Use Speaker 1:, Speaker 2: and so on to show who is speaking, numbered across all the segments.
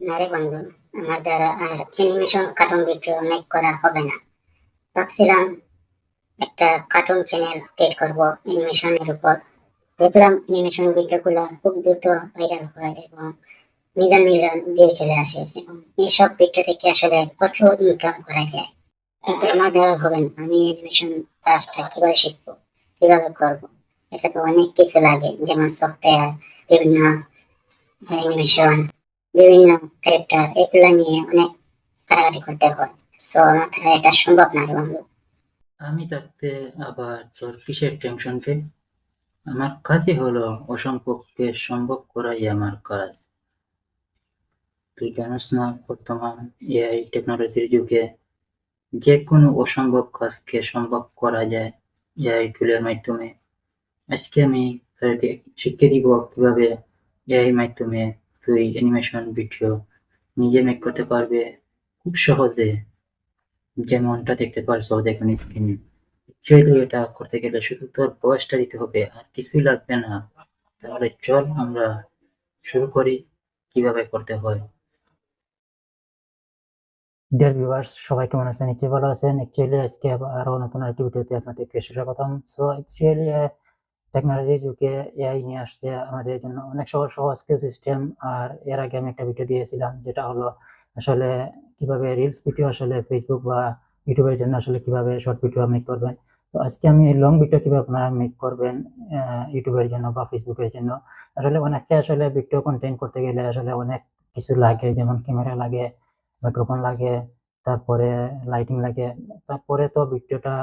Speaker 1: না রে বন্ধু আমার দ্বারা আর অ্যানিমেশন কার্টুন ভিডিও মেক করা হবে না। ভাবছিলাম একটা কার্টুন চ্যানেল ক্রিয়েট করব অ্যানিমেশনের উপর। দেখলাম অ্যানিমেশন ভিডিওগুলো খুব দ্রুত ভাইরাল হয় এবং মিলিয়ন মিলিয়ন ভিউ চলে আসে এবং এইসব ভিডিও থেকে আসলে প্রচুর ইনকাম করা যায়। কিন্তু আমার দ্বারা হবে না। আমি অ্যানিমেশন কাজটা কীভাবে শিখব, কীভাবে করব, এটা তো অনেক কিছু লাগে। যেমন সফটওয়্যার বিভিন্ন অ্যানিমেশন বিভিন্ন ক্যারেক্টার এগুলো নিয়ে অনেক কাটাকাটি করতে হয়। সো আমার দ্বারা এটা সম্ভব না বন্ধু
Speaker 2: আমি থাকতে আবার তোর কিসের টেনশন রে? আমার কাজই হলো অসম্ভবকে সম্ভব করাই আমার কাজ। তুই জানিস না, বর্তমান এআই টেকনোলজির যুগে যে কোনো অসম্ভব কাজকে সম্ভব করা যায় এআই টুলের মাধ্যমে। আজকে আমি তোদেরকে শিখিয়ে দিব কীভাবে এআই মাধ্যমে তুই অ্যানিমেশন ভিডিও নিজে মেক করতে পারবে খুব সহজে। যেমনটা দেখতে পারছ দেখুন স্ক্রিনে অ্যাকচুয়ালি এটা করতে গেলে শুধু তোর বয়সটা দিতে হবে, আর কিছুই লাগবে না। তাহলে চল আমরা শুরু করি কীভাবে করতে হয়। ডিয়ার ভিউয়ার্স সবাই কেমন আছেন? নিশ্চয়ই ভালো আছেন। অ্যাকচুয়ালি আজকে আরও নতুন একটি ভিডিওতে আপনাদেরকে সুস্বাগতম সো অ্যাকচুয়ালি টেকনোলজি যুগে এআই নিয়ে আসছে আমাদের জন্য। অনেক সহজ সহজ সিস্টেম আর এর আগে আমি একটা ভিডিও দিয়েছিলাম যেটা হলো আসলে কীভাবে রিলস ভিডিও আসলে ফেসবুক বা ইউটিউবের জন্য আসলে কীভাবে শর্ট ভিডিও মেক করবেন। তো আজকে আমি লং ভিডিও কীভাবে আপনারা মেক করবেন ইউটিউবের জন্য বা ফেসবুকের জন্য? আসলে অনেকে আসলে ভিডিও কন্টেন্ট করতে গেলে আসলে অনেক কিছু লাগে, যেমন ক্যামেরা লাগে মাইক্রোফোন লাগে, তারপরে লাইটিং লাগে। তারপরে তো ভিডিওটা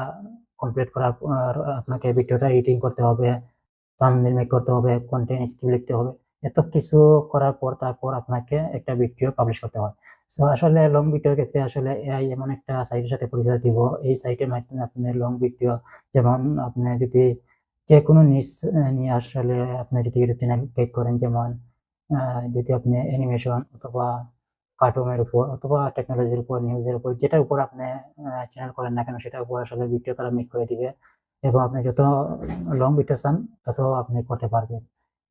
Speaker 2: কমপ্লিট করার আপনাকে ভিডিওটা এডিটিং করতে হবে থাম্বনেল মেক করতে হবে কন্টেন্ট স্ক্রিপ্ট লিখতে হবে, এত কিছু করার পর তারপর আপনাকে একটা ভিডিও পাবলিশ করতে হয়। সো আসলে লং ভিডিওর ক্ষেত্রে আসলে এআই এমন একটা সাইটের সাথে পরিচয় দিব। এই সাইটের মাধ্যমে আপনি লং ভিডিও যেমন আপনি যদি যে কোনো নিউজ নিয়ে আসলে আপনি যদি ইউটিউব চ্যানেল ক্রিয়েট করেন, যেমন যদি আপনি অ্যানিমেশন অথবা কার্টুনের উপর অথবা টেকনোলজির উপর নিউজের উপর, যেটার উপর আপনি চ্যানেল করেন না কেন, সেটার উপর আসলে ভিডিও তারা মেক করে দিবে এবং আপনি যত লং ভিডিও চান, তত আপনি করতে পারবেন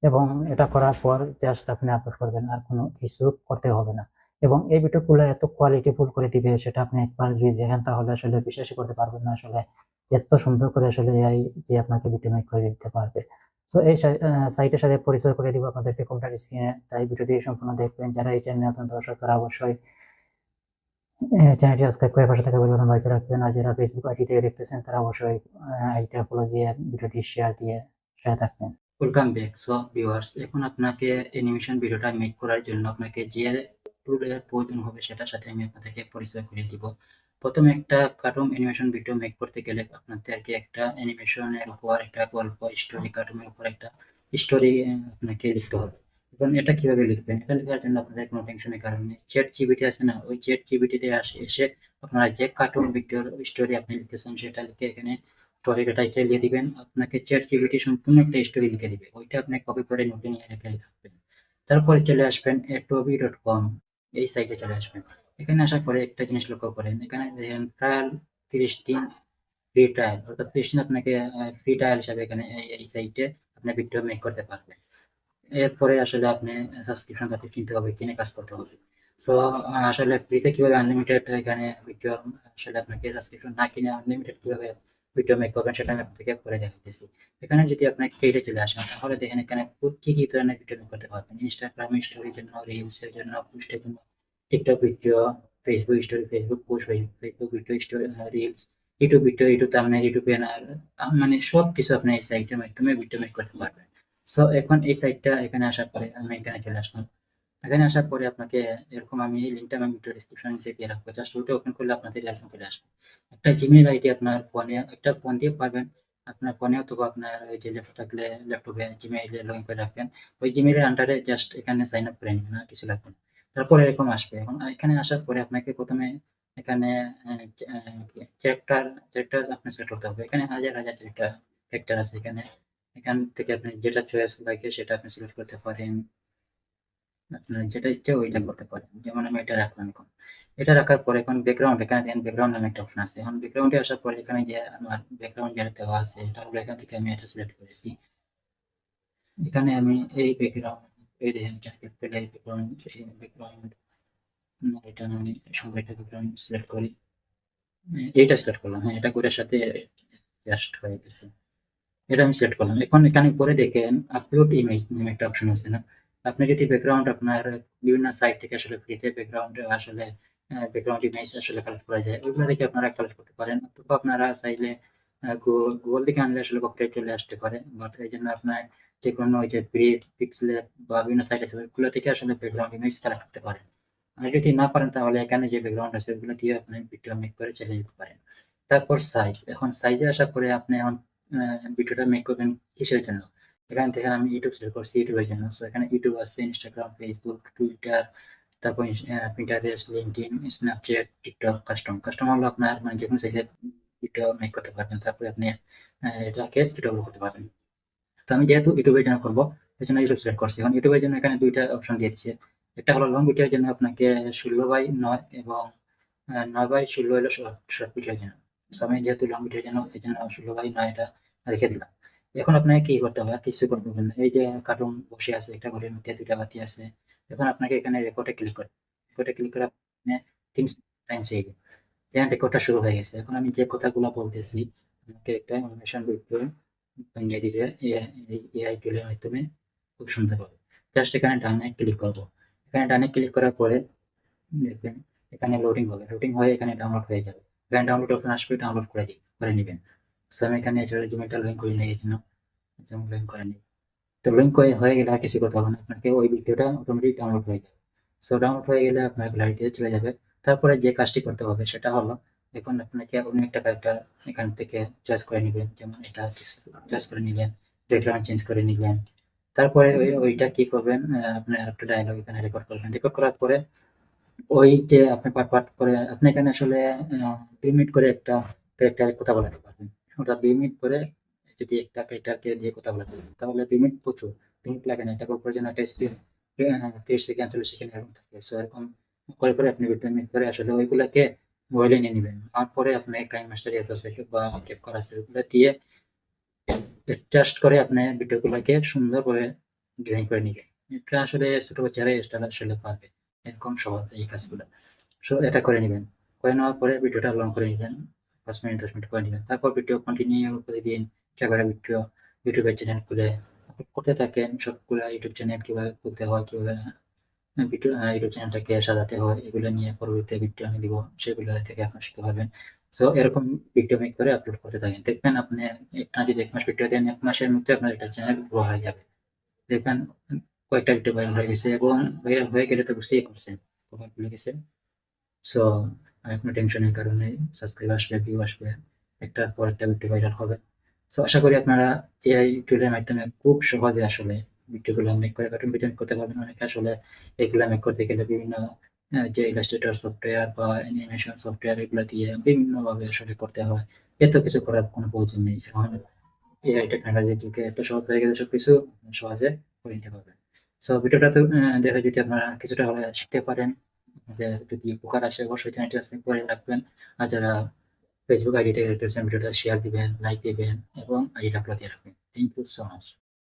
Speaker 2: এবং এটা করার পর জাস্ট আপনি আপলোড করবেন, আর কোনো কিছু করতে হবে না এবং এই ভিডিওগুলো এত কোয়ালিটি কোয়ালিটিফুল করে দিবে, সেটা আপনি একবার যদি দেখেন, তাহলে আসলে বিশ্বাসই করতে পারবেন না আসলে এত সুন্দর করে আসলে এআই যে আপনাকে ভিডিও মেক করে দিতে পারবে। সো এই সাইটের সাথে পরিচয় করে দিব আপনাদেরকে কম্পিউটার স্ক্রিনে তাই ভিডিওটি সম্পূর্ণ দেখবেন। যারা এই চ্যানেলে আপনার দর্শক তারা অবশ্যই চ্যানেলটি সাবস্ক্রাইব করে পাশে থাকা বেলবাটন বাজিয়ে রাখবেন। আর যারা ফেসবুক আইডি থেকে দেখতেছেন, তারা অবশ্যই আইডিটা ফলো দিয়ে ভিডিওটি শেয়ার দিয়ে শেয়ার থাকবেন। ওয়েলকাম ব্যাক সো ভিউয়ার্স এখন আপনাকে অ্যানিমেশন ভিডিওটা মেক করার জন্য আপনাকে যে টুলের প্রয়োজন হবে, সেটার সাথে আমি আপনাদেরকে পরিচয় করে দিব। প্রথমে একটা কার্টুন অ্যানিমেশন ভিডিও মেক করতে গেলে আপনাদেরকে একটা অ্যানিমেশনের উপর একটা গল্প স্টোরি কার্টুনের উপর একটা স্টোরি আপনাকে লিখতে হবে। এবং এটা কীভাবে লিখবেন? এটা লেখার জন্য আপনাদের কোনো টেনশনের কারণে চ্যাট জিবিটি আছে না, ওই চ্যাট জিবিটিতে আসে, এসে আপনারা যে কার্টুন ভিডিওর স্টোরি আপনি লিখতেছেন সেটা লিখে এখানে স্টোরিটা টাইটেল দিয়ে দিবেন, আপনাকে চ্যাট জিবিটি সম্পূর্ণ একটা স্টোরি লিখে দিবে। ওইটা আপনি কপি করে নোটে নিয়ে রেখে তারপরে চলে আসবেন এটোবি ডট কম এই সাইটে চলে আসবেন। এখানে আসার পরে একটা জিনিস লক্ষ্য করেন। এখানে দেখেন ট্রায়াল তিরিশ দিন ফ্রি ট্রায়াল অর্থাৎ তিরিশ দিন আপনাকে ফ্রি ট্রায়াল হিসাবে এখানে এই সাইটে আপনি ভিডিও মেক করতে পারবেন। এরপরে আসলে আপনি সাবস্ক্রিপশন তাদের কিনতে হবে, কিনে কাজ করতে হবে। সো আসলে ফ্রিতে কীভাবে আনলিমিটেড এখানে ভিডিও আসলে আপনাকে সাবস্ক্রিপশন না কিনে আনলিমিটেড কীভাবে ভিডিও মেক করবেন সেটা আমি আপনাকে করে দেখাইতেছি। এখানে যদি আপনার পেজে চলে আসেন তাহলে দেখেন এখানে কি কি ধরনের ভিডিও মেক করতে পারবেন? ইনস্টাগ্রাম স্টোরির জন্য রিলসের জন্য পোস্টের জন্য। TikTok video Facebook story Facebook post Facebook video story reels YouTube video YouTube আপনার ইউটিউব ব্যানার মানে সব কিছু আপনি এই সাইটের মাধ্যমে ভিডিও মেক করতে পারবেন। সো এখন এই সাইটটা এখানে আসার পরে আমি এখানে চলে আসলাম। এখানে আসার পরে আপনাকে এরকম আমি এই লিঙ্কটা আমি ভিডিও ডিসক্রিপশন নিচে দিয়ে রাখব। জাস্ট ওটা ওপেন করলে আপনাদের এরকম চলে আসবে। একটা জিমেল আইডি আপনার ফোনে একটা ফোন দিয়ে পারবেন। আপনার ফোনে অথবা আপনার ওই যে ল্যাপটপ থাকলে ল্যাপটপে জিমেইলে লগ ইন করে রাখবেন। ওই জিমেইলের আন্ডারে জাস্ট এখানে সাইন আপ করে নিন না কিছু লাগবে না। তারপরে এরকম আসবে। এখন এখানে আসার পরে আপনাকে প্রথমে এখানে ক্যারেক্টার ক্যারেক্টার আপনি সেট করতে হবে। এখানে হাজার হাজার ক্যারেক্টার ক্যারেক্টার আছে এখানে। এখান থেকে আপনি যেটা চয়েস লাগে সেটা আপনি সিলেক্ট করতে পারেন। আপনার যেটা ইচ্ছে ওইটা করতে পারেন। যেমন আমি এটা রাখলাম এখন। এটা রাখার পরে এখন ব্যাকগ্রাউন্ড এখানে দেখেন ব্যাকগ্রাউন্ড নামে একটা অপশন আছে। এখন ব্যাকগ্রাউন্ডে আসার পরে এখানে যে আমার ব্যাকগ্রাউন্ড যেটা দেওয়া আছে, এটা হলো এখান থেকে আমি এটা সিলেক্ট করেছি। এখানে আমি এই ব্যাকগ্রাউন্ড এই দেখেন এই ব্যাকগ্রাউন্ড এই এটা আমি সবাইটা ব্যাকগ্রাউন্ড সিলেক্ট করি। এইটা সিলেক্ট করলাম হ্যাঁ এটা করে সাথে জাস্ট হয়ে গেছে। এটা আমি সিলেক্ট করলাম। এখন এখানে পরে দেখেন আপলোড ইমেজ নামে একটা অপশন আছে না? আপনি যদি ব্যাকগ্রাউন্ড আপনার বিভিন্ন সাইট থেকে আসলে ফ্রিতে ব্যাকগ্রাউন্ড আসলে ব্যাকগ্রাউন্ড ইমেজ আসলে কালেক্ট করা যায়, ওইগুলো থেকে আপনারা কালেক্ট করতে পারেন। অথবা আপনারা চাইলে গুগল থেকে আনলে আসলে কপিরাইট চলে আসতে পারে। বাট এই জন্য আপনার যে কোনো ওই যে ফ্রি পিক্সেল বা বিভিন্ন সাইট আছে, ওইগুলো থেকে আসলে ব্যাকগ্রাউন্ড ইমেজ কালেক্ট করতে পারেন আর যদি না পারেন তাহলে এখানে যে ব্যাকগ্রাউন্ড আছে, ওগুলো দিয়ে আপনি ভিডিও মেক করে চলে যেতে পারেন। তারপর সাইজ এখন সাইজে আসার পরে আপনি এখন ভিডিওটা মেক করবেন কিসের জন্য? এখানে দেখেন আমি ইউটিউব সিলেক্ট করছি ইউটিউবের জন্য। সো এখানে ইউটিউব আছে ইনস্টাগ্রাম ফেসবুক টুইটার তারপর Pinterest LinkedIn Snapchat TikTok custom custom হলো আপনার মানে যে কোনো সাইজের ভিডিও মেক করতে পারবেন। তারপরে আপনি এটাকে ভিডিও করতে পারবেন। তো আমি যেহেতু ইউটিউবের জন্য করব এই জন্য ইউটিউব সিলেক্ট করছি। এখন ইউটিউবের জন্য এখানে দুইটা অপশন দিয়ে দিচ্ছে। একটা হলো লং ভিডিওর জন্য আপনাকে ষোলো বাই নয় এবং নয় বাই ষোলো হলো শর্ট ভিডিওর জন্য। So, আমি যেহেতু লং ভিডিওর জন্য এই জন্য ষোলো বাই নয়টা রেখে দিলাম। এখন আপনাকে কি করতে হবে? আর কিছু করতে হবে না। এই যে কার্টুন বসে আছে একটা ঘরের মধ্যে দুইটা বাতি আছে এখন আপনাকে এখানে রেকর্ডে ক্লিক করে রেকর্ডে ক্লিক করে আপনি তিন টাইম চেয়ে এখানে রেকর্ডটা শুরু হয়ে গেছে। এখন আমি যে কথাগুলো বলতেছি আমাকে একটা অ্যানিমেশন ভিডিও বানিয়ে দিবে এআই টুলের মাধ্যমে খুব সুন্দর হবে জাস্ট এখানে ডানে ক্লিক করব। এখানে ডানে ক্লিক করার পরে, দেখবেন এখানে লোডিং হবে। লোডিং হয়ে এখানে ডাউনলোড হয়ে যাবে। এখানে ডাউনলোড অপশন আসবে ডাউনলোড করে দিই করে নেবেন। সো আমি এখানে এছাড়া জিমেলটা লইন করে নিই জন্য যেমন লইন করে নিই। তো লিঙ্ক হয়ে গেলে আর কিছু করতে হবে না। আপনাকে ওই ভিডিওটা অটোমেটিক ডাউনলোড হয়ে যাবে। সো ডাউনলোড হয়ে গেলে আপনার গ্যালারিতে চলে যাবে। তারপরে যে কাজটি করতে হবে, সেটা হলো এখন আপনাকে অন্য একটা ক্যারেক্টার এখান থেকে চয়েস করে নেবেন। যেমন এটা চয়েস করে নিলেন ব্যাকগ্রাউন্ড চেঞ্জ করে নিলেন। তারপরে ওই, ওইটা কি করবেন আপনি আরেকটা ডায়লগ এখানে রেকর্ড করবেন। রেকর্ড করার পরে ওই যে আপনি পার্ট পার্ট করে আপনি এখানে আসলে দুই মিনিট করে একটা ক্যারেক্টারের কথা বলাতে পারবেন। ওটা দুই মিনিট করে যদি একটা ক্যারেক্টারকে দিয়ে কথা বলাতে পারেন, তাহলে দুই মিনিট প্রচুর, দুই মিনিট লাগে না। এটা করার জন্য একটা স্পিড তিরিশ সেকেন্ড, চল্লিশ সেকেন্ড এরকম থাকে। সো এরকম করে করে আপনি দুই মিনিট করে আসলে ওইগুলাকে মোবাইলে নিয়ে নেবেন। তারপরে আপনি কাইম মাস্টার আছে বা ক্যাপ করা ওগুলো দিয়ে জাস্ট করে আপনি ভিডিওগুলোকে সুন্দর করে ডিজাইন করে নিবেন। এটা আসলে ছোট বাচ্চারা এটা আসলে পারবে। এরকম সহজ এই কাজগুলো। সো এটা করে নেবেন। করে নেওয়ার পরে ভিডিওটা লং করে নেবেন। পাঁচ মিনিট, দশ মিনিট করে নেবেন। তারপর ভিডিও কন্টিনিউ করে দিন। করে ভিডিও ইউটিউবের চ্যানেল খুলে। করতে থাকেন, সবগুলো ইউটিউব চ্যানেল কীভাবে খুলতে হয়, কীভাবে ভিডিও চ্যানেলটাকে সাজাতে হয়, এগুলো নিয়ে পরবর্তীতে ভিডিও আমি দিব, সেগুলো থেকে আপনি শিখতে পারবেন। সো এরকম ভিডিও মেক করে আপলোড করতে থাকেন। দেখবেন আপনি একটা যদি এক মাস ভিডিও দেন, এক মাসের মধ্যে আপনার একটা চ্যানেল গ্রো হয়ে যাবে। দেখবেন কয়েকটা ভিডিও ভাইরাল হয়ে গেছে এবং ভাইরাল হয়ে গেলে তো বুঝতেই পারছেন কভার ভুলে গেছে। সো কোনো টেনশনের কারণে সাবস্ক্রাইব আসবে ভিউ আসবে একটার পর একটা ভিডিও ভাইরাল হবে। সো আশা করি আপনারা এআই টুলের মাধ্যমে খুব সহজে আসলে ভিডিওগুলো মেক করে কার্টুন ভিডিও করতে পারবেন অনেকে আসলে এগুলো মেক করতে গেলে বিভিন্ন যে ইলাস্ট্রেটর সফটওয়্যার বা অ্যানিমেশন সফটওয়্যার এগুলো দিয়ে বিভিন্নভাবে আসলে করতে হয় এত কিছু করার কোনো প্রয়োজন নেই এখন এআই টেকনোলজির যুগে এত সহজ হয়ে গেছে সবকিছু সহজে করে নিতে পারবেন সো ভিডিওটা তো দেখে যদি আপনারা কিছুটা হলে শিখতে পারেন যে যদি উপকার আসে অবশ্যই চ্যানেলটি সাবস্ক্রাইব করে রাখবেন আর যারা ফেসবুক আইডি থেকে দেখতেছেন ভিডিওটা শেয়ার দিবেন লাইক দিবেন এবং আইডিটা আপলোড দিয়ে রাখবেন থ্যাংক ইউ সো মাচ